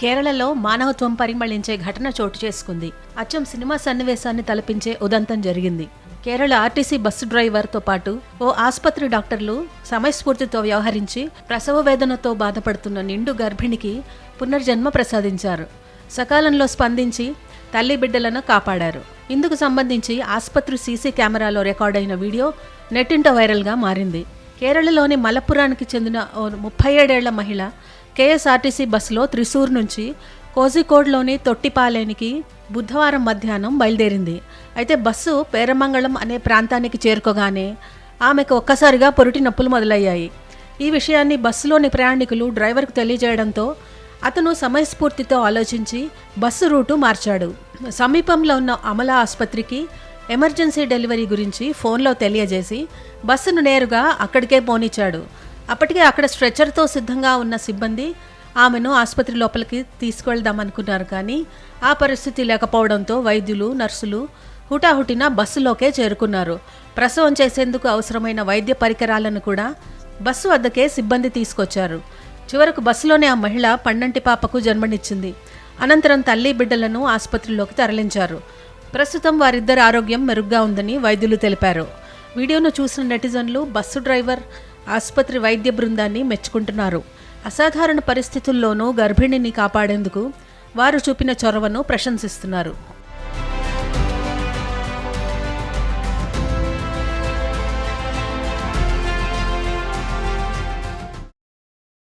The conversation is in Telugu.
కేరళలో మానవత్వం పరిమళించే ఘటన చోటు చేసుకుంది. అచ్చం సినిమా సన్నివేశాన్ని తలపించే ఉదంతం జరిగింది. కేరళ ఆర్టీసీ బస్సు డ్రైవర్తో పాటు ఓ ఆసుపత్రి డాక్టర్లు సమయస్ఫూర్తితో వ్యవహరించి ప్రసవ వేదనతో బాధపడుతున్న నిండు గర్భిణికి పునర్జన్మ ప్రసాదించారు. సకాలంలో స్పందించి తల్లి బిడ్డలను కాపాడారు. ఇందుకు సంబంధించి ఆసుపత్రి సీసీ కెమెరాలో రికార్డైన వీడియో నెట్టింట వైరల్గా మారింది. కేరళలోని మలప్పురానికి చెందిన ఓ ముప్పై ఏడేళ్ళ మహిళ కేఎస్ఆర్టీసీ బస్సులో త్రిశూర్ నుంచి కోజికోడ్లోని తొట్టిపాలేనికి బుధవారం మధ్యాహ్నం బయలుదేరింది. అయితే బస్సు పేరమంగళం అనే ప్రాంతానికి చేరుకోగానే ఆమెకు ఒక్కసారిగా పొరిటి నొప్పులు మొదలయ్యాయి. ఈ విషయాన్ని బస్సులోని ప్రయాణికులు డ్రైవర్కు తెలియజేయడంతో అతను సమయస్ఫూర్తితో ఆలోచించి బస్సు రూటు మార్చాడు. సమీపంలో ఉన్న అమల ఆసుపత్రికి ఎమర్జెన్సీ డెలివరీ గురించి ఫోన్లో తెలియజేసి బస్సును నేరుగా అక్కడికే పోనిచ్చాడు. అప్పటికే అక్కడ స్ట్రెచర్తో సిద్ధంగా ఉన్న సిబ్బంది ఆమెను ఆసుపత్రి లోపలికి తీసుకువెళ్దామనుకున్నారు కానీ ఆ పరిస్థితి లేకపోవడంతో వైద్యులు నర్సులు హుటాహుటిన బస్సులోకే చేరుకున్నారు. ప్రసవం చేసేందుకు అవసరమైన వైద్య పరికరాలను కూడా బస్సు వద్దకే సిబ్బంది తీసుకొచ్చారు. చివరకు బస్సులోనే ఆ మహిళ పన్నంటి పాపకు జన్మనిచ్చింది. అనంతరం తల్లి బిడ్డలను ఆసుపత్రిలోకి తరలించారు. ప్రస్తుతం వారిద్దరి ఆరోగ్యం మెరుగ్గా ఉందని వైద్యులు తెలిపారు. వీడియోను చూసిన నెటిజన్లు బస్సు డ్రైవర్ ఆసుపత్రి వైద్య బృందాన్ని మెచ్చుకుంటున్నారు. అసాధారణ పరిస్థితుల్లోనూ గర్భిణిని కాపాడేందుకు వారు చూపిన చొరవను ప్రశంసిస్తున్నారు.